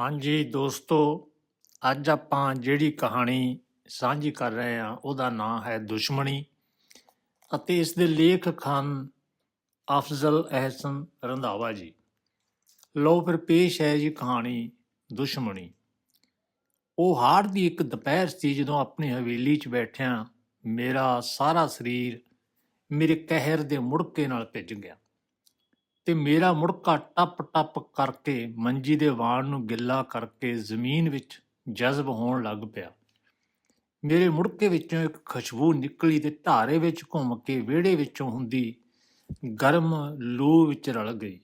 ਹਾਂਜੀ ਦੋਸਤੋ, ਅੱਜ ਆਪਾਂ ਜਿਹੜੀ ਕਹਾਣੀ ਸਾਂਝੀ ਕਰ ਰਹੇ ਹਾਂ, ਉਹਦਾ ਨਾਮ ਹੈ ਦੁਸ਼ਮਣੀ ਅਤੇ ਇਸ ਦੇ ਲੇਖਕ ਹਨ ਅਫਜ਼ਲ ਅਹਿਸਨ ਰੰਧਾਵਾ ਜੀ। ਲੋ ਫਿਰ ਪੇਸ਼ ਹੈ ਜੀ ਕਹਾਣੀ ਦੁਸ਼ਮਣੀ। ਉਹ ਹਾੜ ਦੀ ਇੱਕ ਦੁਪਹਿਰ ਸੀ ਜਦੋਂ ਆਪਣੀ ਹਵੇਲੀ 'ਚ ਬੈਠਿਆਂ ਮੇਰਾ ਸਾਰਾ ਸਰੀਰ ਮੇਰੇ ਕਹਿਰ ਦੇ ਮੁੜਕੇ ਨਾਲ ਭਿੱਜ ਗਿਆ। ਤੇ ਮੇਰਾ ਮੁੜਕਾ ਟੱਪ ਟੱਪ ਕਰਕੇ ਮੰਜੀ ਦੇ ਵਾਣ ਨੂੰ ਗਿੱਲਾ ਕਰਕੇ ਜ਼ਮੀਨ ਵਿੱਚ ਜਜ਼ਬ ਹੋਣ ਲੱਗ ਪਿਆ। ਮੇਰੇ ਮੁੜਕੇ ਵਿੱਚੋਂ ਇੱਕ ਖੁਸ਼ਬੂ ਨਿਕਲੀ ਤੇ ਧਾਰੇ ਵਿੱਚ ਘੁੰਮ ਕੇ ਵਿਹੜੇ ਵਿੱਚੋਂ ਹੁੰਦੀ ਗਰਮ ਲੂ ਵਿੱਚ ਰਲ ਗਈ।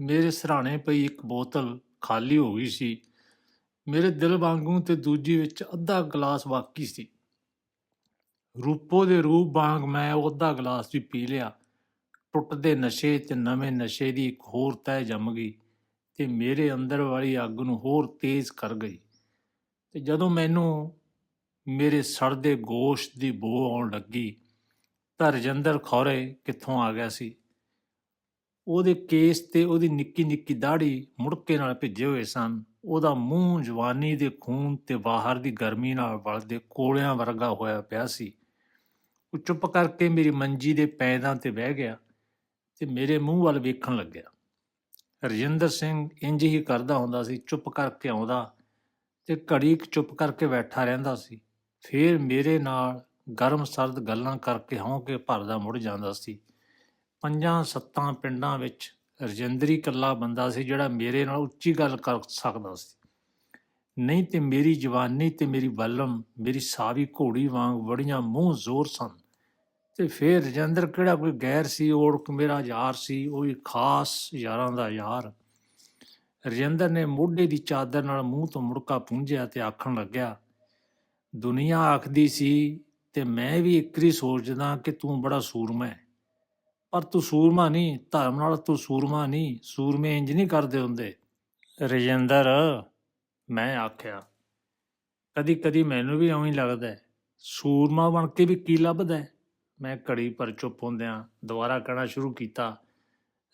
ਮੇਰੇ ਸਰਾਣੇ ਪਈ ਇੱਕ ਬੋਤਲ ਖਾਲੀ ਹੋ ਗਈ ਸੀ। ਮੇਰੇ ਦਿਲ ਵਾਂਗੂ ਤੇ ਦੂਜੀ ਵਿੱਚ ਅੱਧਾ ਗਲਾਸ ਬਾਕੀ ਸੀ। ਰੂਪੋ ਦੇ ਰੂਪ ਵਾਂਗ ਮੈਂ ਉਹ ਅੱਧਾ ਗਲਾਸ ਵੀ ਪੀ ਲਿਆ। ਟੁੱਟਦੇ ਨਸ਼ੇ ਤੇ ਨਵੇਂ ਨਸ਼ੇ ਦੀ ਇੱਕ ਹੋਰ ਤਹਿ ਜੰਮ ਗਈ ਤੇ ਮੇਰੇ ਅੰਦਰ ਵਾਲੀ ਅੱਗ ਨੂੰ ਹੋਰ ਤੇਜ਼ ਕਰ ਗਈ। ਤੇ ਜਦੋਂ ਮੈਨੂੰ ਮੇਰੇ ਸੜਦੇ ਗੋਸ਼ ਦੀ ਬੋ ਆਉਣ ਲੱਗੀ ਤਾਂ ਰਜਿੰਦਰ ਖੌਰੇ ਕਿੱਥੋਂ ਆ ਗਿਆ ਸੀ? ਉਹਦੇ ਕੇਸ ਤੇ ਉਹਦੀ ਨਿੱਕੀ ਨਿੱਕੀ ਦਾੜੀ ਮੁੜਕੇ ਨਾਲ ਭਿੱਜੇ ਹੋਏ ਸਨ। ਉਹਦਾ ਮੂੰਹ ਜਵਾਨੀ ਦੇ ਖੂਨ ਤੇ ਬਾਹਰ ਦੀ ਗਰਮੀ ਨਾਲ ਵਲਦੇ ਕੋਲਿਆਂ ਵਰਗਾ ਹੋਇਆ ਪਿਆ ਸੀ। ਉਹ ਚੁੱਪ ਕਰਕੇ ਮੇਰੀ ਮੰਜੀ ਦੇ ਪੈਦਾਂ ਤੇ ਬਹਿ ਗਿਆ। ਤੇ ਮੇਰੇ ਮੂੰਹ ਵੱਲ ਵੇਖਣ ਲੱਗਿਆ। ਰਜਿੰਦਰ ਸਿੰਘ ਇੰਜ ਹੀ ਕਰਦਾ ਹੁੰਦਾ ਸੀ, ਚੁੱਪ ਕਰਕੇ ਆਉਂਦਾ ਤੇ ਘੜੀ ਕੁ ਚੁੱਪ ਕਰਕੇ ਬੈਠਾ ਰਹਿੰਦਾ ਸੀ। ਫਿਰ ਮੇਰੇ ਨਾਲ ਗਰਮ ਸਰਦ ਗੱਲਾਂ ਕਰਕੇ ਹੌਂ ਕੇ ਭਰਦਾ ਮੁੜ ਜਾਂਦਾ ਸੀ। ਪੰਜਾਂ ਸੱਤਾਂ ਪਿੰਡਾਂ ਵਿੱਚ ਰਜਿੰਦਰੀ ਇਕੱਲਾ ਬੰਦਾ ਸੀ ਜਿਹੜਾ ਮੇਰੇ ਨਾਲ ਉੱਚੀ ਗੱਲ ਕਰ ਸਕਦਾ ਸੀ। ਨਹੀਂ ਤੇ ਮੇਰੀ ਜਵਾਨੀ ਤੇ ਮੇਰੀ ਬਲਮ ਮੇਰੀ ਸਾਵੀ ਘੋੜੀ ਵਾਂਗ ਬੜੀਆਂ ਮੂੰਹ ਜ਼ੋਰ ਸਨ। ਤੇ ਫਿਰ ਰਜਿੰਦਰ ਕਿਹੜਾ ਕੋਈ ਗੈਰ ਸੀ ਔੜਕ ਮੇਰਾ ਯਾਰ ਸੀ, ਉਹ ਵੀ ਖਾਸ ਯਾਰਾਂ ਦਾ ਯਾਰ। ਰਜਿੰਦਰ ਨੇ ਮੋਢੇ ਦੀ ਚਾਦਰ ਨਾਲ ਮੂੰਹ ਤੋਂ ਮੁੜਕਾ ਪੂੰਝਿਆ ਤੇ ਆਖਣ ਲੱਗਿਆ, ਦੁਨੀਆ ਆਖਦੀ ਸੀ ਤੇ ਮੈਂ ਵੀ ਇੱਕਰੀ ਸੋਚਦਾ ਕਿ ਤੂੰ ਬੜਾ ਸੂਰਮਾ ਹੈ। ਪਰ ਤੂੰ ਸੂਰਮਾ ਨਹੀਂ, ਧਰਮ ਨਾਲ ਤੂੰ ਸੂਰਮਾ ਨਹੀਂ, ਸੂਰਮੇ ਇੰਜ ਨਹੀਂ ਕਰਦੇ ਹੁੰਦੇ। ਰਜਿੰਦਰ, ਮੈਂ ਆਖਿਆ ਕਦੀ ਕਦੀ ਮੈਨੂੰ ਵੀ ਐਵੇਂ ਲੱਗਦਾ ਸੂਰਮਾ ਬਣ ਕੇ ਵੀ ਕੀ ਲੱਭਦਾ ਹੈ? ਮੈਂ ਘੜੀ ਪਰ ਚੁੱਪ ਹੁੰਦਿਆਂ ਦੁਬਾਰਾ ਕਹਿਣਾ ਸ਼ੁਰੂ ਕੀਤਾ,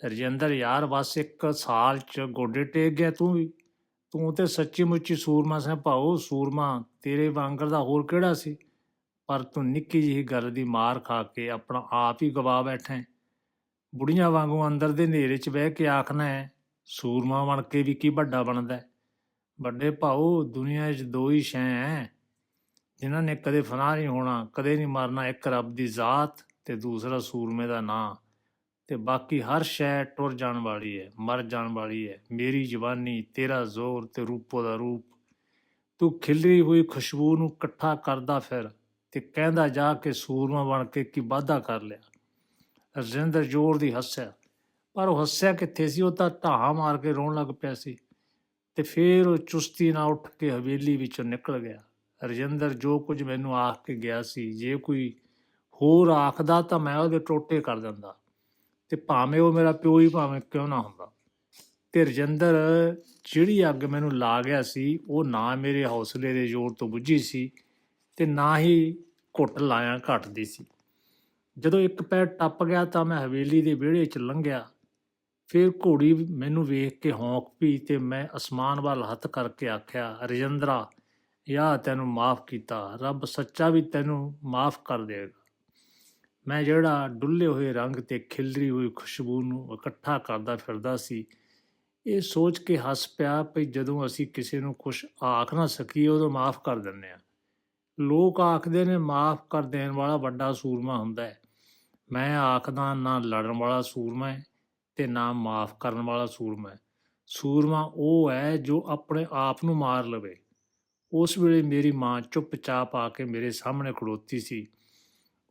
ਰਜਿੰਦਰ ਯਾਰ, ਬਸ ਇੱਕ ਸਾਲ ਚ ਗੋਡੇ ਟੇਕ ਗਿਆ ਤੂੰ ਵੀ। ਤੂੰ ਤੇ ਸੱਚੀ ਮੁੱਚੀ ਸੂਰਮਾ ਸੈਂ ਭਾਉ ਸੂਰਮਾ ਤੇਰੇ ਵਾਂਗਰ ਦਾ ਹੋਰ ਕਿਹੜਾ ਸੀ? ਪਰ ਤੂੰ ਨਿੱਕੀ ਜਿਹੀ ਗੱਲ ਦੀ ਮਾਰ ਖਾ ਕੇ ਆਪਣਾ ਆਪ ਹੀ ਗਵਾ ਬੈਠਾ ਬੁੜੀਆਂ ਵਾਂਗੂ ਅੰਦਰ ਦੇ ਹਨੇਰੇ 'ਚ ਬਹਿ ਕੇ ਆਖਣਾ ਹੈ, ਸੂਰਮਾ ਬਣ ਕੇ ਵੀ ਕੀ ਵੱਡਾ ਬਣਦਾ ਵੱਡੇ ਭਾਉ ਦੁਨੀਆ 'ਚ ਦੋ ਹੀ ਸ਼ੈ ਹੈ। ਜਿਨ੍ਹਾਂ ਨੇ ਕਦੇ ਫਨਾ ਨਹੀਂ ਹੋਣਾ, ਕਦੇ ਨਹੀਂ ਮਰਨਾ, ਇੱਕ ਰੱਬ ਦੀ ਜ਼ਾਤ ਤੇ ਦੂਸਰਾ ਸੂਰਮੇ ਦਾ ਨਾਂ। ਤੇ ਬਾਕੀ ਹਰ ਸ਼ੈ ਟੁਰ ਜਾਣ ਵਾਲੀ ਹੈ, ਮਰ ਜਾਣ ਵਾਲੀ ਹੈ। ਮੇਰੀ ਜਵਾਨੀ, ਤੇਰਾ ਜ਼ੋਰ ਤੇ ਰੂਪੋ ਦਾ ਰੂਪ। ਤੂੰ ਖਿਲਰੀ ਹੋਈ ਖੁਸ਼ਬੂ ਨੂੰ ਇਕੱਠਾ ਕਰਦਾ ਫਿਰ ਤੇ ਕਹਿੰਦਾ ਜਾ ਕੇ ਸੂਰਮਾ ਬਣ ਕੇ ਕੀ ਵਾਧਾ ਕਰ ਲਿਆ। ਰਜਿੰਦਰ ਜ਼ੋਰ ਦੀ ਹੱਸਿਆ। ਪਰ ਉਹ ਹੱਸਿਆ ਕਿੱਥੇ ਸੀ? ਉਹ ਤਾਂ ਢਾਹਾਂ ਮਾਰ ਕੇ ਰੋਣ ਲੱਗ ਪਿਆ ਸੀ। ਤੇ ਫਿਰ ਉਹ ਚੁਸਤੀ ਨਾਲ ਉੱਠ ਕੇ ਹਵੇਲੀ ਵਿੱਚੋਂ ਨਿਕਲ ਗਿਆ। ਰਜਿੰਦਰ ਜੋ ਕੁਝ ਮੈਨੂੰ ਆਖ ਕੇ ਗਿਆ ਸੀ, ਜੇ ਕੋਈ ਹੋਰ ਆਖਦਾ ਤਾਂ ਮੈਂ ਉਹਦੇ ਟੋਟੇ ਕਰ ਦਿੰਦਾ। ਤੇ ਭਾਵੇਂ ਉਹ ਮੇਰਾ ਪਿਓ ਹੀ ਭਾਵੇਂ ਕਿਉਂ ਨਾ ਹੁੰਦਾ। ਤੇ ਰਜਿੰਦਰ ਜਿਹੜੀ ਅੱਗ ਮੈਨੂੰ ਲਾ ਗਿਆ ਸੀ, ਉਹ ਨਾ ਮੇਰੇ ਹੌਸਲੇ ਦੇ ਜ਼ੋਰ ਤੋਂ ਬੁੱਝੀ ਸੀ ਤੇ ਨਾ ਹੀ ਘੁੱਟ ਲਾਇਆ ਘਟਦੀ ਸੀ। ਜਦੋਂ ਇੱਕ ਪੈਰ ਟੱਪ ਗਿਆ ਤਾਂ ਮੈਂ ਹਵੇਲੀ ਦੇ ਵਿਹੜੇ 'ਚ ਲੰਘਿਆ। ਫਿਰ ਘੋੜੀ ਮੈਨੂੰ ਵੇਖ ਕੇ ਹੌਂਕ ਪਈ ਤੇ ਮੈਂ ਅਸਮਾਨ ਵੱਲ ਹੱਥ ਕਰਕੇ ਆਖਿਆ, ਰਜਿੰਦਰਾ ਯਾ ਤੈਨੂੰ ਮਾਫ ਕੀਤਾ, ਰੱਬ ਸੱਚਾ ਵੀ ਤੈਨੂੰ ਮਾਫ ਕਰ ਦੇਗਾ ਮੈਂ ਜਿਹੜਾ ਡੁੱਲੇ ਹੋਏ ਰੰਗ ਤੇ ਖਿਲਰੀ ਹੋਈ ਖੁਸ਼ਬੂ ਨੂੰ ਇਕੱਠਾ ਕਰਦਾ ਫਿਰਦਾ ਸੀ, ਇਹ ਸੋਚ ਕੇ ਹੱਸ ਪਿਆ ਭਈ ਜਦੋਂ ਅਸੀਂ ਕਿਸੇ ਨੂੰ ਕੁਝ ਆਖ ਨਾ ਸਕੀਏ, ਉਦੋਂ ਮਾਫ ਕਰ ਦਿੰਦੇ ਆ ਲੋਕ ਆਖਦੇ ਨੇ ਮਾਫ ਕਰ ਦੇਣ ਵਾਲਾ ਵੱਡਾ ਸੂਰਮਾ ਹੁੰਦਾ ਹੈ। ਮੈਂ ਆਖਦਾ ਨਾ ਲੜਨ ਵਾਲਾ ਸੂਰਮਾ ਹੈ ਤੇ ਨਾ ਮਾਫ ਕਰਨ ਵਾਲਾ ਸੂਰਮਾ ਹੈ। ਸੂਰਮਾ ਉਹ ਹੈ ਜੋ ਆਪਣੇ ਆਪ ਨੂੰ ਮਾਰ ਲਵੇ। ਉਸ ਵੇਲੇ ਮੇਰੀ ਮਾਂ ਚੁੱਪਚਾਪ ਆ ਕੇ ਮੇਰੇ ਸਾਹਮਣੇ ਖੜੋਤੀ ਸੀ।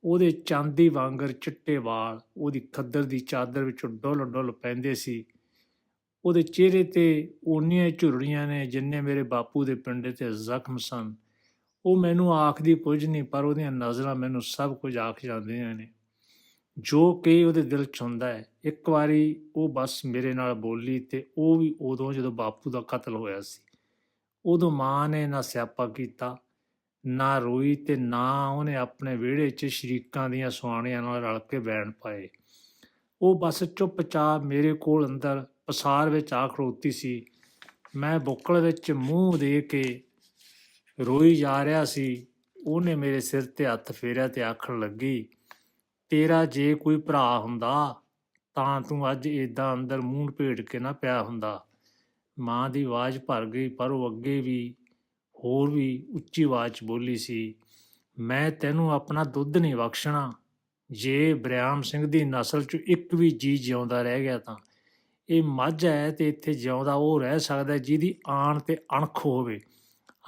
ਉਹਦੇ ਚਾਂਦੀ ਵਾਂਗਰ ਚਿੱਟੇ ਵਾਲ, ਉਹਦੀ ਖੱਦਰ ਦੀ ਚਾਦਰ ਵਿੱਚੋਂ ਡੁੱਲ ਡੁੱਲ ਪੈਂਦੇ ਸੀ। ਉਹਦੇ ਚਿਹਰੇ ਤੇ ਓਨੀਆਂ ਝੁਰੜੀਆਂ ਨੇ ਜਿੰਨੇ ਮੇਰੇ ਬਾਪੂ ਦੇ ਪਿੰਡੇ ਤੇ ਜ਼ਖਮ ਸਨ। ਉਹ ਮੈਨੂੰ ਆਖਦੀ ਕੁਝ ਨਹੀਂ, ਪਰ ਉਹਦੀਆਂ ਨਜ਼ਰਾਂ ਮੈਨੂੰ ਸਭ ਕੁਝ ਆਖ ਜਾਂਦੀਆਂ ਨੇ। ਜੋ ਕਿ ਉਹਦੇ ਦਿਲ 'ਚ ਹੁੰਦਾ ਹੈ। ਇੱਕ ਵਾਰੀ ਉਹ ਬਸ ਮੇਰੇ ਨਾਲ ਬੋਲੀ ਤੇ ਉਹ ਵੀ ਉਦੋਂ ਜਦੋਂ ਬਾਪੂ ਦਾ ਕਤਲ ਹੋਇਆ ਸੀ। ਉਦੋਂ ਮਾਂ ਨੇ ਨਾ ਸਿਆਪਾ ਕੀਤਾ, ਨਾ ਰੋਈ ਤੇ ਨਾ ਉਹਨੇ ਆਪਣੇ ਵਿਹੜੇ 'ਚ ਸ਼ਰੀਕਾਂ ਦੀਆਂ ਸੁਆਣੀਆਂ ਨਾਲ ਰਲ ਕੇ ਬੈਣ ਪਾਏ। ਉਹ ਬਸ ਚੁੱਪਚਾਪ ਮੇਰੇ ਕੋਲ ਅੰਦਰ ਪਸਾਰ ਵਿੱਚ ਆ ਖੜੋਤੀ ਸੀ। ਮੈਂ ਬੁੱਕਲ ਵਿੱਚ ਮੂੰਹ ਦੇ ਕੇ ਰੋਈ ਜਾ ਰਿਹਾ ਸੀ। ਉਹਨੇ ਮੇਰੇ ਸਿਰ ਤੇ ਹੱਥ ਫੇਰਿਆ ਤੇ ਆਖਣ ਲੱਗੀ, ਤੇਰਾ ਜੇ ਕੋਈ ਭਰਾ ਹੁੰਦਾ, ਤਾਂ ਤੂੰ ਅੱਜ ਏਦਾਂ ਅੰਦਰ ਮੂੰਹ ਭੇੜ ਕੇ ਨਾ ਪਿਆ ਹੁੰਦਾ। ਮਾਂ ਦੀ ਆਵਾਜ਼ ਭਰ ਗਈ, ਪਰ ਉਹ ਅੱਗੇ ਵੀ, ਹੋਰ ਵੀ ਉੱਚੀ ਆਵਾਜ਼ 'ਚ ਬੋਲੀ ਸੀ, ਮੈਂ ਤੈਨੂੰ ਆਪਣਾ ਦੁੱਧ ਨਹੀਂ ਬਖਸ਼ਣਾ। ਜੇ ਬਰਿਆਮ ਸਿੰਘ ਦੀ ਨਸਲ 'ਚ ਇੱਕ ਵੀ ਜੀ ਜਿਉਂਦਾ ਰਹਿ ਗਿਆ ਤਾਂ। ਇਹ ਮੱਝ ਹੈ ਤੇ ਇੱਥੇ ਜਿਉਂਦਾ ਉਹ ਰਹਿ ਸਕਦਾ ਜਿਹਦੀ ਆਣ ਤੇ ਅਣਖ ਹੋਵੇ।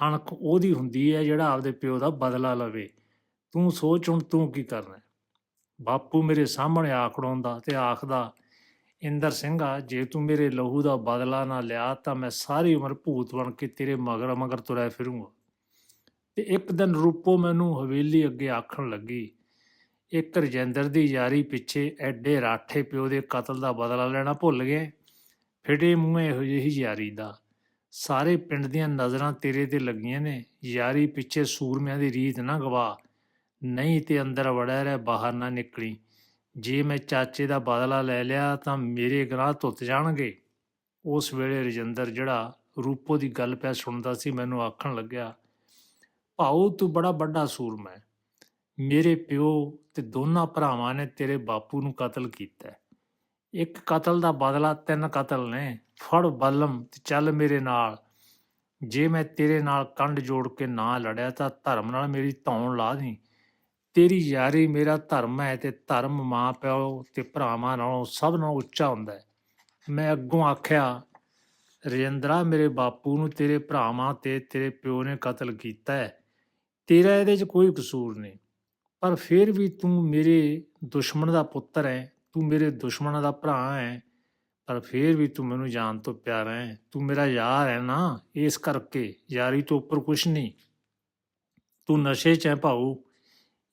ਅਣਖ ਉਹਦੀ ਹੁੰਦੀ ਹੈ ਜਿਹੜਾ ਆਪਦੇ ਪਿਓ ਦਾ ਬਦਲਾ ਲਵੇ। ਤੂੰ ਸੋਚ ਹੁਣ ਤੂੰ ਕੀ ਕਰਨਾ ਬਾਪੂ ਮੇਰੇ ਸਾਹਮਣੇ ਆ ਖੜੋਂਦਾ ਤੇ ਆਖਦਾ ਇੰਦਰ ਸਿੰਘਾ ਜੇ ਤੂੰ ਮੇਰੇ ਲਹੂ ਦਾ ਬਦਲਾ ਨਾ ਲਿਆ, ਤਾਂ ਮੈਂ ਸਾਰੀ ਉਮਰ ਭੂਤ ਬਣ ਕੇ ਤੇਰੇ ਮਗਰ ਮਗਰ ਤੁਰਿਆ ਫਿਰੂੰਗਾ। ਤੇ ਇੱਕ ਦਿਨ ਰੂਪੋ ਮੈਨੂੰ ਹਵੇਲੀ ਅੱਗੇ ਆਖਣ ਲੱਗੀ, ਇੱਕ ਰਜਿੰਦਰ ਦੀ ਯਾਰੀ ਪਿੱਛੇ ਐਡੇ ਰਾਠੇ ਪਿਓ ਦੇ ਕਤਲ ਦਾ ਬਦਲਾ ਲੈਣਾ ਭੁੱਲ ਗਏ? ਫਿਟੇ ਮੂੰਹ ਇਹੋ ਜਿਹੀ ਯਾਰੀ ਦਾ। ਸਾਰੇ ਪਿੰਡ ਦੀਆਂ ਨਜ਼ਰਾਂ ਤੇਰੇ ਤੇ ਲੱਗੀਆਂ ਨੇ। ਯਾਰੀ ਪਿੱਛੇ ਸੂਰਮਿਆਂ ਦੀ ਰੀਤ ਨਾ ਗਵਾ। ਨਹੀਂ ਤੇ ਅੰਦਰ ਵੜਿਆ ਰਹਿ, ਬਾਹਰ ਨਾ ਨਿਕਲੀ। ਜੇ ਮੈਂ ਚਾਚੇ ਦਾ ਬਦਲਾ ਲੈ ਲਿਆ ਤਾਂ ਮੇਰੇ ਗਨਾਹ ਧੁੱਤ ਜਾਣਗੇ। ਉਸ ਵੇਲੇ ਰਜਿੰਦਰ ਜਿਹੜਾ ਰੂਪੋ ਦੀ ਗੱਲ ਪਿਆ ਸੁਣਦਾ ਸੀ ਮੈਨੂੰ ਆਖਣ ਲੱਗਿਆ ਭਾਊ ਤੂੰ ਬੜਾ ਵੱਡਾ ਸੂਰਮਾ ਹੈ। ਮੇਰੇ ਪਿਓ ਤੇ ਦੋਨਾਂ ਭਰਾਵਾਂ ਨੇ ਤੇਰੇ ਬਾਪੂ ਨੂੰ ਕਤਲ ਕੀਤਾ ਇੱਕ ਕਤਲ ਦਾ ਬਦਲਾ ਤਿੰਨ ਕਤਲ ਨੇ। ਫੜ ਬਲਮ ਤੇ ਚੱਲ ਮੇਰੇ ਨਾਲ। ਜੇ ਮੈਂ ਤੇਰੇ ਨਾਲ ਕੰਡ ਜੋੜ ਕੇ ਨਾ ਲੜਿਆ ਤਾਂ ਧਰਮ ਨਾਲ ਮੇਰੀ ਧੌਣ ਲਾ ਦੀ ਤੇਰੀ ਯਾਰੀ ਮੇਰਾ ਧਰਮ ਹੈ ਤੇ ਧਰਮ ਮਾਂ ਪਿਓ ਤੇ ਭਰਾਵਾਂ ਨਾਲੋਂ ਸਭ ਨਾਲੋਂ ਉੱਚਾ ਹੁੰਦਾ ਹੈ। ਮੈਂ ਅੱਗੋਂ ਆਖਿਆ, ਰਜਿੰਦਰਾ ਮੇਰੇ ਬਾਪੂ ਨੂੰ ਤੇਰੇ ਭਰਾਵਾਂ ਤੇ ਤੇਰੇ ਪਿਓ ਨੇ ਕਤਲ ਕੀਤਾ ਹੈ। ਤੇਰਾ ਇਹਦੇ 'ਚ ਕੋਈ ਕਸੂਰ ਨਹੀਂ। ਪਰ ਫਿਰ ਵੀ ਤੂੰ ਮੇਰੇ ਦੁਸ਼ਮਣ ਦਾ ਪੁੱਤਰ ਹੈ, ਤੂੰ ਮੇਰੇ ਦੁਸ਼ਮਣਾਂ ਦਾ ਭਰਾ ਹੈ, ਪਰ ਫਿਰ ਵੀ ਤੂੰ ਮੈਨੂੰ ਜਾਣ ਤੋਂ ਪਿਆਰਾ ਹੈ। ਤੂੰ ਮੇਰਾ ਯਾਰ ਹੈ ਨਾ, ਇਸ ਕਰਕੇ ਯਾਰੀ ਤੋਂ ਉੱਪਰ ਕੁਛ ਨਹੀਂ। ਤੂੰ ਨਸ਼ੇ 'ਚ ਹੈ ਭਾਊ।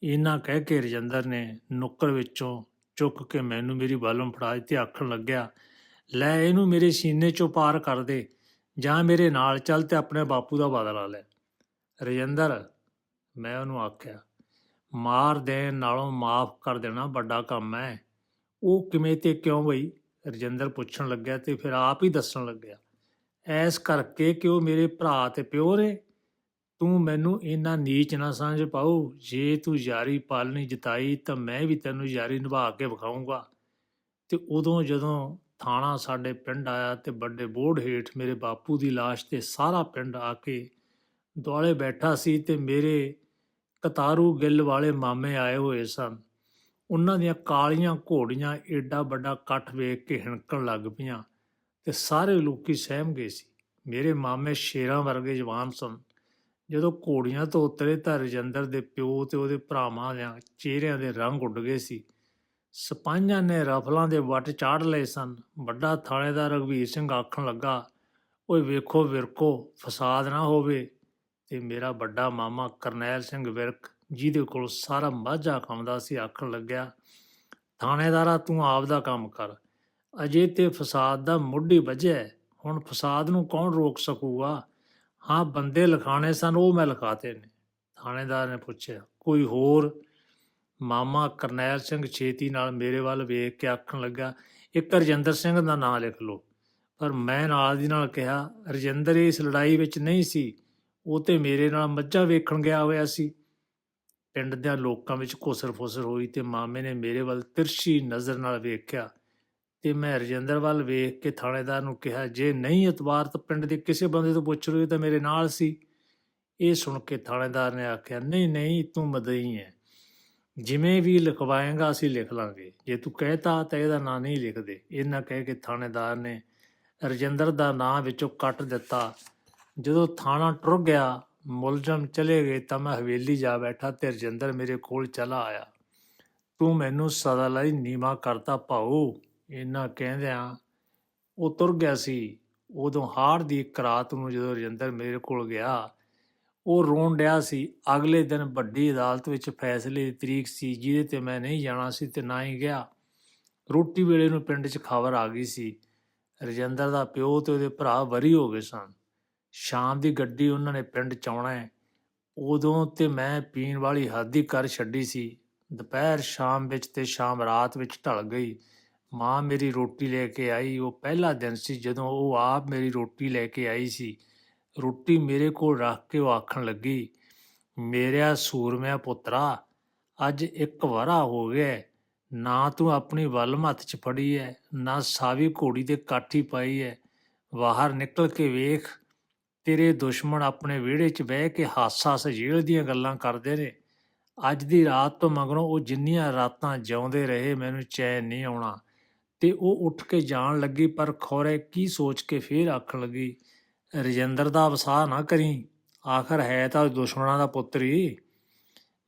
ਇਹਨਾਂ ਕਹਿ ਕੇ ਰਜਿੰਦਰ ਨੇ ਨੁੱਕਰ ਵਿੱਚੋਂ ਚੁੱਕ ਕੇ ਮੈਨੂੰ ਮੇਰੀ ਬਾਲਮ ਫੜਾ ਦਿੱਤੀ, ਆਖਣ ਲੱਗਿਆ, ਲੈ ਇਹਨੂੰ ਮੇਰੇ ਸੀਨੇ 'ਚੋਂ ਪਾਰ ਕਰ ਦੇ, ਜਾਂ ਮੇਰੇ ਨਾਲ ਚੱਲ ਤੇ ਆਪਣੇ ਬਾਪੂ ਦਾ ਬਦਲਾ ਲੈ। ਰਜਿੰਦਰ, ਮੈਂ ਉਹਨੂੰ ਆਖਿਆ, ਮਾਰ ਦੇਣ ਨਾਲੋਂ ਮਾਫ ਕਰ ਦੇਣਾ ਵੱਡਾ ਕੰਮ ਹੈ ਉਹ ਕਿਵੇਂ ਤੇ ਕਿਉਂ ਬਈ? ਰਜਿੰਦਰ ਪੁੱਛਣ ਲੱਗਿਆ ਤੇ ਫਿਰ ਆਪ ਹੀ ਦੱਸਣ ਲੱਗਿਆ, ਐਸ ਕਰਕੇ ਕਿ ਉਹ ਮੇਰੇ ਭਰਾ ਤੇ ਪਿਓ ਨੇ ਤੂੰ ਮੈਨੂੰ ਇੰਨਾ ਨੀਚ ਨਾ ਸਮਝ ਪਾਉ ਜੇ ਤੂੰ ਯਾਰੀ ਪਾਲਣੀ ਜਤਾਈ, ਤਾਂ ਮੈਂ ਵੀ ਤੈਨੂੰ ਯਾਰੀ ਨਿਭਾ ਕੇ ਵਿਖਾਊਂਗਾ। ਤੇ ਉਦੋਂ ਜਦੋਂ ਥਾਣਾ ਸਾਡੇ ਪਿੰਡ ਆਇਆ ਤੇ ਵੱਡੇ ਬੋਰਡ ਹੇਠ ਮੇਰੇ ਬਾਪੂ ਦੀ ਲਾਸ਼ ਤੇ ਸਾਰਾ ਪਿੰਡ ਆ ਕੇ ਦੁਆਲੇ ਬੈਠਾ ਸੀ ਤੇ ਮੇਰੇ ਕਤਾਰੂ ਗਿੱਲ ਵਾਲੇ ਮਾਮੇ ਆਏ ਹੋਏ ਸਨ। ਉਹਨਾਂ ਦੀਆਂ ਕਾਲੀਆਂ ਘੋੜੀਆਂ ਏਡਾ ਵੱਡਾ ਇਕੱਠ ਵੇਖ ਕੇ ਹਿਣਕਣ ਲੱਗ ਪਈਆਂ ਤੇ ਸਾਰੇ ਲੋਕੀ ਸਹਿਮ ਗਏ ਸੀ। ਮੇਰੇ ਮਾਮੇ ਸ਼ੇਰਾਂ ਵਰਗੇ ਜਵਾਨ ਸਨ। ਜਦੋਂ ਘੋੜੀਆਂ ਤੋਂ ਉਤਰੇ ਤਾਂ ਰਜਿੰਦਰ ਦੇ ਪਿਓ ਤੇ ਉਹਦੇ ਭਰਾਵਾਂ ਦੇ ਚਿਹਰਿਆਂ ਦੇ ਰੰਗ ਉੱਡ ਗਏ ਸੀ। ਸਿਪਾਹੀਆਂ ਨੇ ਰਫਲਾਂ ਦੇ ਵੱਟ ਚਾੜ ਲਏ ਸਨ। ਵੱਡਾ ਥਾਣੇਦਾਰ ਰਘਵੀਰ ਸਿੰਘ ਆਖਣ ਲੱਗਾ, ਓਏ ਵੇਖੋ, ਵਿਰਕੋ, ਫਸਾਦ ਨਾ ਹੋਵੇ ਤੇ ਮੇਰਾ ਵੱਡਾ ਮਾਮਾ ਕਰਨੈਲ ਸਿੰਘ ਵਿਰਕ, ਜਿਹਦੇ ਕੋਲ ਸਾਰਾ ਮਾਝਾ ਕੰਮਦਾ ਸੀ, ਆਖਣ ਲੱਗਿਆ, ਥਾਣੇਦਾਰਾ, ਤੂੰ ਆਪ ਦਾ ਕੰਮ ਕਰ। ਅਜੇ ਤੇ ਫਸਾਦ ਦਾ ਮੁੱਢ ਹੀ ਵੱਜਿਆ ਹੁਣ ਫਸਾਦ ਨੂੰ ਕੌਣ ਰੋਕ ਸਕੂਗਾ? ਹਾਂ, ਬੰਦੇ ਲਿਖਾਣੇ ਸਨ, ਉਹ ਮੈਂ ਲਿਖਾਤੇ ਨੇ। ਥਾਣੇਦਾਰ ਨੇ ਪੁੱਛਿਆ, ਕੋਈ ਹੋਰ? ਮਾਮਾ ਕਰਨੈਲ ਸਿੰਘ ਛੇਤੀ ਨਾਲ ਮੇਰੇ ਵੱਲ ਵੇਖ ਕੇ ਆਖਣ ਲੱਗਾ, ਇੱਕ ਰਜਿੰਦਰ ਸਿੰਘ ਦਾ ਨਾਂ ਲਿਖ ਲਓ। ਪਰ ਮੈਂ ਨਾਲ ਦੀ ਨਾਲ ਕਿਹਾ ਰਜਿੰਦਰ ਇਸ ਲੜਾਈ ਵਿੱਚ ਨਹੀਂ ਸੀ। ਉਹ ਤੇ ਮੇਰੇ ਨਾਲ ਮੱਝਾਂ ਵੇਖਣ ਗਿਆ ਹੋਇਆ ਸੀ। ਪਿੰਡ ਦੇ ਲੋਕਾਂ ਵਿੱਚ ਘੁਸਰ ਫੁਸਰ ਹੋਈ ਤੇ ਮਾਮੇ ਨੇ ਮੇਰੇ ਵੱਲ ਤਿਰਛੀ ਨਜ਼ਰ ਨਾਲ ਵੇਖਿਆ। ਤੇ ਮੈਂ ਰਜਿੰਦਰ ਵੱਲ ਵੇਖ ਕੇ ਥਾਣੇਦਾਰ ਨੂੰ ਕਿਹਾ, ਜੇ ਨਹੀਂ ਇਤਬਾਰ ਤਾਂ ਪਿੰਡ ਦੇ ਕਿਸੇ ਬੰਦੇ ਤੋਂ ਪੁੱਛ ਲਓ ਤਾਂ ਮੇਰੇ ਨਾਲ ਸੀ। ਇਹ ਸੁਣ ਕੇ ਥਾਣੇਦਾਰ ਨੇ ਆਖਿਆ, ਨਹੀਂ ਨਹੀਂ, ਤੂੰ ਮਦਈ ਹੈ ਜਿਵੇਂ ਵੀ ਲਿਖਵਾਏਗਾ, ਅਸੀਂ ਲਿਖ ਲਾਂਗੇ। ਜੇ ਤੂੰ ਕਹਿਤਾ ਤਾਂ ਇਹਦਾ ਨਾਂ ਨਹੀਂ ਲਿਖਦੇ। ਇਹਨਾਂ ਕਹਿ ਕੇ ਥਾਣੇਦਾਰ ਨੇ ਰਜਿੰਦਰ ਦਾ ਨਾਂ ਵਿੱਚੋਂ ਕੱਟ ਦਿੱਤਾ। ਜਦੋਂ ਥਾਣਾ ਟੁਰ ਗਿਆ, ਮੁਲਜ਼ਮ ਚਲੇ ਗਏ ਤਾਂ ਮੈਂ ਹਵੇਲੀ ਜਾ ਬੈਠਾ ਤੇ ਰਜਿੰਦਰ ਮੇਰੇ ਕੋਲ ਚਲਾ ਆਇਆ। ਤੂੰ ਮੈਨੂੰ ਸਦਾ ਲਈ ਨੀਵਾ ਕਰਤਾ ਭਾਉ ਇਹਨਾਂ ਕਹਿੰਦਿਆਂ ਉਹ ਤੁਰ ਗਿਆ ਸੀ। ਉਦੋਂ ਹਾਰ ਦੀ ਇੱਕ ਰਾਤ ਨੂੰ ਜਦੋਂ ਰਜਿੰਦਰ ਮੇਰੇ ਕੋਲ ਗਿਆ, ਉਹ ਰੋਣ ਡਿਆ ਸੀ, ਅਗਲੇ ਦਿਨ ਵੱਡੀ ਅਦਾਲਤ ਵਿੱਚ ਫੈਸਲੇ ਦੀ ਤਰੀਕ ਸੀ, ਜਿਹਦੇ ਤੇ ਮੈਂ ਨਹੀਂ ਜਾਣਾ ਸੀ ਤੇ ਨਾ ਹੀ ਗਿਆ। ਰੋਟੀ ਵੇਲੇ ਨੂੰ ਪਿੰਡ 'ਚ ਖਬਰ ਆ ਗਈ ਸੀ। ਰਜਿੰਦਰ ਦਾ ਪਿਓ ਤੇ ਉਹਦੇ ਭਰਾ ਵਰੀ ਹੋ ਗਏ ਸਨ। ਸ਼ਾਮ ਦੀ ਗੱਡੀ ਉਹਨਾਂ ਨੇ ਪਿੰਡ ਚ ਆਉਣਾ ਹੈ। ਉਦੋਂ ਤੇ ਮੈਂ ਪੀਣ ਵਾਲੀ ਹੱਦ ਹੀ ਕਰ ਛੱਡੀ ਸੀ। ਦੁਪਹਿਰ ਸ਼ਾਮ ਵਿੱਚ ਤੇ ਸ਼ਾਮ ਰਾਤ ਵਿੱਚ ਢਲ ਗਈ। ਮਾਂ ਮੇਰੀ ਰੋਟੀ ਲੈ ਕੇ ਆਈ। ਉਹ ਪਹਿਲਾ ਦਿਨ ਸੀ ਜਦੋਂ ਉਹ ਆਪ ਮੇਰੀ ਰੋਟੀ ਲੈ ਕੇ ਆਈ ਸੀ। ਰੋਟੀ ਮੇਰੇ ਕੋਲ ਰੱਖ ਕੇ ਉਹ ਆਖਣ ਲੱਗੀ ਮੇਰਾ ਸੂਰਮਿਆ ਪੁੱਤਰਾ, ਅੱਜ ਇੱਕ ਵਰਾ ਹੋ ਗਿਆ ਨਾ ਤੂੰ ਆਪਣੀ ਵੱਲ ਹੱਥ 'ਚ ਫੜੀ ਹੈ, ਨਾ ਸਾਵੀ ਘੋੜੀ ਤੇ ਕਾਠੀ ਪਾਈ ਹੈ। ਬਾਹਰ ਨਿਕਲ ਕੇ ਵੇਖ, ਤੇਰੇ ਦੁਸ਼ਮਣ ਆਪਣੇ ਵਿਹੜੇ 'ਚ ਬਹਿ ਕੇ ਹਾਸਾ ਸਜੇਲ ਦੀਆਂ ਗੱਲਾਂ ਕਰਦੇ ਨੇ। ਅੱਜ ਦੀ ਰਾਤ ਤੋਂ ਮਗਰੋਂ ਉਹ ਜਿੰਨੀਆਂ ਰਾਤਾਂ ਜਿਉਂਦੇ ਰਹੇ, ਮੈਨੂੰ ਚੈਨ ਨਹੀਂ ਆਉਣਾ। ਤੇ ਉਹ ਉੱਠ ਕੇ ਜਾਣ ਲੱਗੀ, ਪਰ ਖੌਰੇ ਕੀ ਸੋਚ ਕੇ ਫੇਰ ਆਖਣ ਲੱਗੀ, ਰਜਿੰਦਰ ਦਾ ਵਸਾ ਨਾ ਕਰੀ, ਆਖਰ ਹੈ ਤਾਂ ਦੁਸ਼ਮਣਾਂ ਦਾ ਪੁੱਤਰ। ਹੀ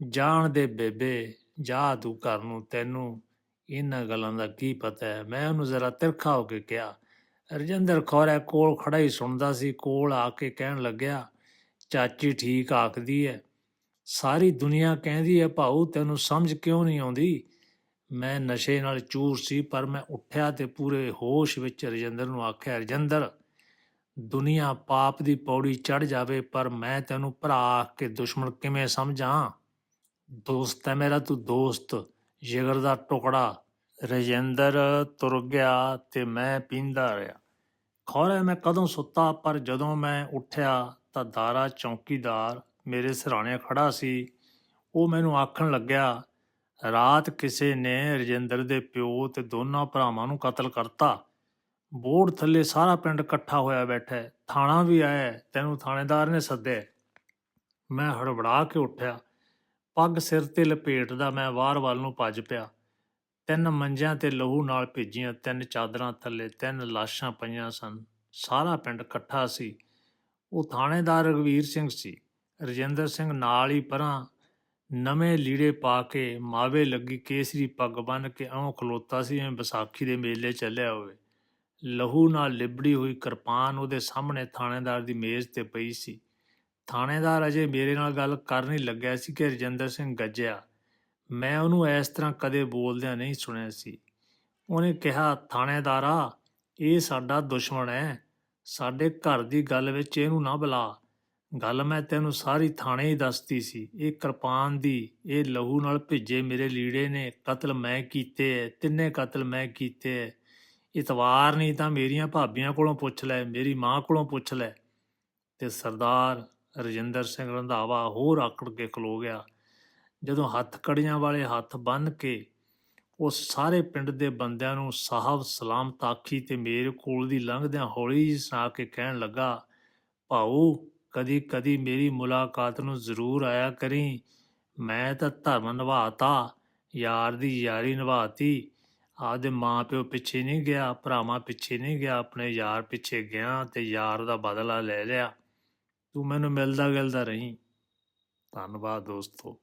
ਜਾਣ ਦੇ ਬੇਬੇ, ਜਾ ਤੂੰ ਘਰ ਨੂੰ, ਤੈਨੂੰ ਇਹਨਾਂ ਗੱਲਾਂ ਦਾ ਕੀ ਪਤਾ ਹੈ? ਮੈਂ ਉਹਨੂੰ ਜ਼ਰਾ ਤਿਰਖਾ ਹੋ ਕੇ ਕਿਹਾ। ਰਜਿੰਦਰ ਖੋਰੇ ਕੋਲ ਖੜਾ ਹੀ ਸੁਣਦਾ ਸੀ, ਕੋਲ ਆ ਕੇ ਕਹਿਣ ਲੱਗਿਆ, ਚਾਚੀ ਠੀਕ ਆਖਦੀ ਹੈ। ਸਾਰੀ ਦੁਨੀਆ ਕਹਿੰਦੀ ਹੈ, ਭਾਊ, ਤੈਨੂੰ ਸਮਝ ਕਿਉਂ ਨਹੀਂ ਆਉਂਦੀ? ਮੈਂ ਨਸ਼ੇ ਨਾਲ ਚੂਰ ਸੀ, ਪਰ ਮੈਂ ਉੱਠਿਆ ਤੇ ਪੂਰੇ ਹੋਸ਼ ਵਿੱਚ ਰਜਿੰਦਰ ਨੂੰ ਆਖਿਆ, ਰਜਿੰਦਰ, ਦੁਨੀਆ ਪਾਪ ਦੀ ਪੌੜੀ ਚੜ ਜਾਵੇ, ਪਰ ਮੈਂ ਤੈਨੂੰ ਭਰਾ ਆਖ ਕੇ ਦੁਸ਼ਮਣ ਕਿਵੇਂ ਸਮਝਾਂ? ਦੋਸਤ ਹੈ ਮੇਰਾ, ਤੂੰ ਦੋਸਤ, ਜਿਗਰ ਦਾ ਟੁਕੜਾ। ਰਜਿੰਦਰ ਤੁਰ ਗਿਆ ਤੇ ਮੈਂ ਪੀਂਦਾ ਰਿਹਾ। ਖੌਰੇ ਮੈਂ ਕਦੋਂ ਸੁੱਤਾ, ਪਰ ਜਦੋਂ ਮੈਂ ਉੱਠਿਆ ਤਾਂ ਦਾਰਾ ਚੌਕੀਦਾਰ ਮੇਰੇ ਸਿਰਹਾਣੇ ਖੜਾ ਸੀ। ਉਹ ਮੈਨੂੰ ਆਖਣ ਲੱਗਿਆ ਰਾਤ ਕਿਸੇ ਨੇ ਰਜਿੰਦਰ ਦੇ ਪਿਓ ਤੇ ਦੋਨਾਂ ਭਰਾਵਾਂ ਨੂੰ ਕਤਲ ਕਰਤਾ। ਬੋਰਡ ਥੱਲੇ ਸਾਰਾ ਪਿੰਡ ਇਕੱਠਾ ਹੋਇਆ ਬੈਠਾ ਹੈ। ਥਾਣਾ ਵੀ ਆਇਆ ਤੈਨੂੰ ਥਾਣੇਦਾਰ ਨੇ ਸੱਦਿਆ ਮੈਂ ਹੜਬੜਾ ਕੇ ਉੱਠਿਆ। ਪੱਗ ਸਿਰ ਤੇ ਲਪੇਟਦਾ ਮੈਂ ਵਾਰ ਵੱਲ ਨੂੰ ਭੱਜ ਪਿਆ। ਤਿੰਨ ਮੰਜਿਆਂ ਤੇ ਲਹੂ ਨਾਲ ਭੇਜੀਆਂ ਤਿੰਨ ਚਾਦਰਾਂ ਥੱਲੇ ਤਿੰਨ ਲਾਸ਼ਾਂ ਪਈਆਂ ਸਨ। ਸਾਰਾ ਪਿੰਡ ਇਕੱਠਾ ਸੀ। ਉਹ ਥਾਣੇਦਾਰ ਰਘਵੀਰ ਸਿੰਘ ਸੀ। ਰਜਿੰਦਰ ਸਿੰਘ ਨਾਲ ਹੀ ਪਰਾਂ ਨਵੇਂ ਲੀੜੇ ਪਾ ਕੇ ਮਾਵੇ ਲੱਗੀ ਕੇਸਰੀ ਪੱਗ ਬੰਨ੍ਹ ਕੇ ਐਂ ਖਲੋਤਾ ਸੀ ਜਿਵੇਂ ਵਿਸਾਖੀ ਦੇ ਮੇਲੇ ਚੱਲਿਆ ਹੋਵੇ। ਲਹੂ ਨਾਲ ਲਿਬੜੀ ਹੋਈ ਕਿਰਪਾਨ ਉਹਦੇ ਸਾਹਮਣੇ ਥਾਣੇਦਾਰ ਦੀ ਮੇਜ਼ ਤੇ ਪਈ ਸੀ। ਥਾਣੇਦਾਰ ਅਜੇ ਮੇਰੇ ਨਾਲ ਗੱਲ ਕਰਨ ਹੀ ਲੱਗਿਆ ਸੀ ਕਿ ਰਜਿੰਦਰ ਸਿੰਘ ਗੱਜਿਆ। ਮੈਂ ਉਹਨੂੰ ਇਸ ਤਰ੍ਹਾਂ ਕਦੇ ਬੋਲਦਿਆਂ ਨਹੀਂ ਸੁਣਿਆ ਸੀ। ਉਹਨੇ ਕਿਹਾ, ਥਾਣੇਦਾਰਾ, ਇਹ ਸਾਡਾ ਦੁਸ਼ਮਣ ਹੈ ਸਾਡੇ ਘਰ ਦੀ ਗੱਲ ਵਿੱਚ ਇਹਨੂੰ ਨਾ ਬੁਲਾ। ਗੱਲ ਮੈਂ ਤੈਨੂੰ ਸਾਰੀ ਥਾਣੇ ਹੀ ਦੱਸਤੀ ਸੀ। ਇਹ ਕਿਰਪਾਨ ਦੀ, ਇਹ ਲਹੂ ਨਾਲ ਭਿੱਜੇ ਮੇਰੇ ਲੀੜੇ ਨੇ, ਕਤਲ ਮੈਂ ਕੀਤੇ ਐ, ਤਿੰਨੇ ਕਤਲ ਮੈਂ ਕੀਤੇ ਐ। ਇਤਵਾਰ ਨਹੀਂ ਤਾਂ ਮੇਰੀਆਂ ਭਾਬੀਆਂ ਕੋਲੋਂ ਪੁੱਛ ਲੈ, ਮੇਰੀ ਮਾਂ ਕੋਲੋਂ ਪੁੱਛ ਲੈ। ਤੇ ਸਰਦਾਰ ਰਜਿੰਦਰ ਸਿੰਘ ਰੰਧਾਵਾ ਹੋਰ ਆਕੜ ਕੇ ਖਲੋ ਗਿਆ। ਜਦੋਂ ਹੱਥ ਕੜੀਆਂ ਵਾਲੇ ਹੱਥ ਬੰਨ ਕੇ ਉਹ ਸਾਰੇ ਪਿੰਡ ਦੇ ਬੰਦਿਆਂ ਨੂੰ ਸਾਹਬ ਸਲਾਮ ਤਾਖੀ ਤੇ ਮੇਰੇ ਕੋਲ ਦੀ ਲੰਘਦਿਆਂ ਹੌਲੀ ਜਿਹੀ ਸੁਣਾ ਕੇ ਕਹਿਣ ਲੱਗਾ, ਭਾਊ ਕਦੀ ਕਦੀ ਮੇਰੀ ਮੁਲਾਕਾਤ ਨੂੰ ਜ਼ਰੂਰ ਆਇਆ ਕਰੀ। ਮੈਂ ਤਾਂ ਧਰਮ ਨਿਭਾਤਾ, ਯਾਰ ਦੀ ਯਾਰੀ ਨਿਭਾਤੀ। ਆਪਦੇ ਮਾਂ ਪਿਓ ਪਿੱਛੇ ਨਹੀਂ ਗਿਆ, ਭਰਾਵਾਂ ਪਿੱਛੇ ਨਹੀਂ ਗਿਆ, ਆਪਣੇ ਯਾਰ ਪਿੱਛੇ ਗਿਆ ਤੇ ਯਾਰ ਦਾ ਬਦਲਾ ਲੈ ਲਿਆ। ਤੂੰ ਮੈਨੂੰ ਮਿਲਦਾ ਗਿਲਦਾ ਰਹੀਂ। ਧੰਨਵਾਦ ਦੋਸਤੋ।